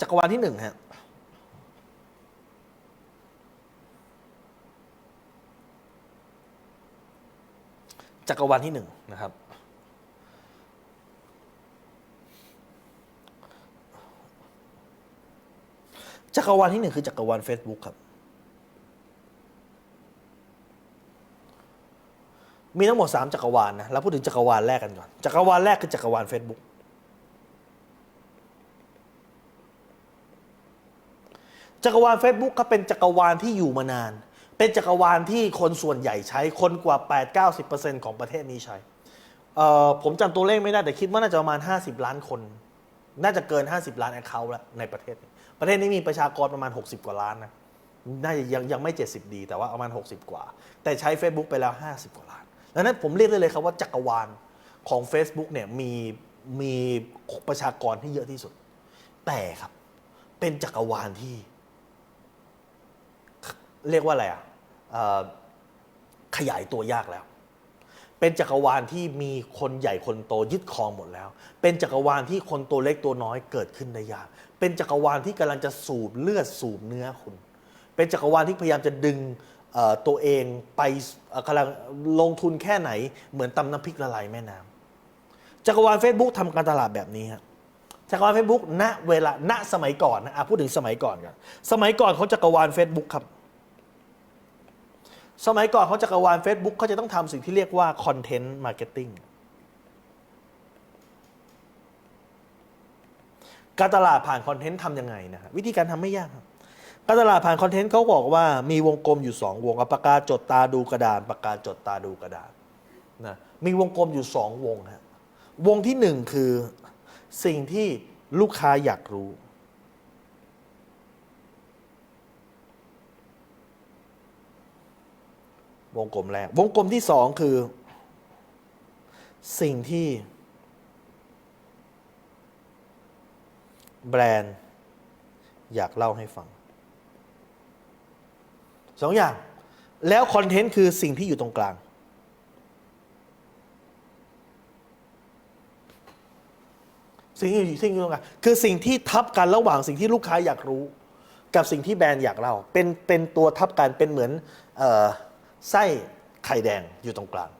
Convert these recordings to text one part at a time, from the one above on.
จักรวาลที่หนึ่งฮะจักรวาลที่หนึ่งนะครับ จักรวาลที่หนึ่งคือจักรวาล Facebook ครับ มีทั้งหมด 3 จักรวาลนะเราพูดถึงจักรวาลแรกกันก่อน จักรวาลแรกคือจักรวาล Facebook จักรวาล Facebook ก็เป็นจักรวาลที่อยู่มานาน เป็นจักรวาลที่คนส่วนใหญ่ใช้คนกว่า 8-90%ของประเทศนี้ใช้ผมจำตัวเลขไม่ได้แต่คิดว่าน่าจะประมาณ 50 ล้านคน น่าจะเกิน 50 ล้านแอคเคาท์แล้วในประเทศ ประเทศนี้มีประชากรประมาณ 60 กว่าล้านนะน่าจะยังยังไม่ 70 ดี แต่ว่าประมาณ 60 กว่า แต่ใช้ Facebook ไปแล้ว 50 กว่าล้านดังนั้นผมเรียกได้เลยครับว่าจักรวาลของ Facebook เนี่ยมีมีประชากรที่เยอะที่สุด แต่ครับเป็นจักรวาลที่ เรียกว่าอะไรอะขยายตัวยากแล้ว เป็นจักรวาลที่มีคนใหญ่คนโตยึดครองหมดแล้ว เป็นจักรวาลที่คนตัวเล็กตัวน้อยเกิดขึ้นได้ยาก เป็นจักรวาลที่กำลังจะสูบเลือดสูบเนื้อคุณ เป็นจักรวาลที่พยายามจะดึงตัวเองไปกำลังลงทุนแค่ไหน เหมือนตำน้ำพริกละลายแม่น้ำจักรวาล Facebook ทำการตลาดแบบนี้ฮะจักรวาล Facebook ณเวลาณสมัยก่อนนะอะพูดถึงสมัยก่อนกันสมัยก่อนเขาจักรวาล Facebook ครับ สมัยก่อนเขาจักรวาล Facebook เขาจะต้องทำสิ่งที่เรียกว่าคอนเทนต์มาร์เก็ตติ้งการตลาดผ่านคอนเทนต์ทำยังไงนะฮะวิธีการทำไม่ยากครับการตลาดผ่านคอนเทนต์เขาบอกว่ามีวงกลมอยู่สองวงอปากกาจดตาดูกระดานปากกาจดตาดูกระดานนะมีวงกลมอยู่สองวงฮะวงที่หนึ่งคือสิ่งที่ลูกค้าอยากรู้ วงกลมแรก วงกลมที่สองคือ สิ่งที่ แบรนด์อยากเล่าให้ฟังสองอย่าง แล้วคอนเทนต์คือสิ่งที่อยู่ตรงกลาง สิ่งที่อยู่สิ่งที่อยู่ตรงกลางคือสิ่งที่ทับกันระหว่างสิ่งที่ลูกค้าอยากรู้ กับสิ่งที่แบรนด์อยากเล่าเป็นเป็นตัวทับกันเป็นเหมือนเออ ไส้ไข่แดงอยู่ตรงกลาง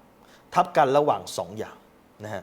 ทับกันระหว่างสองอย่างนะฮะ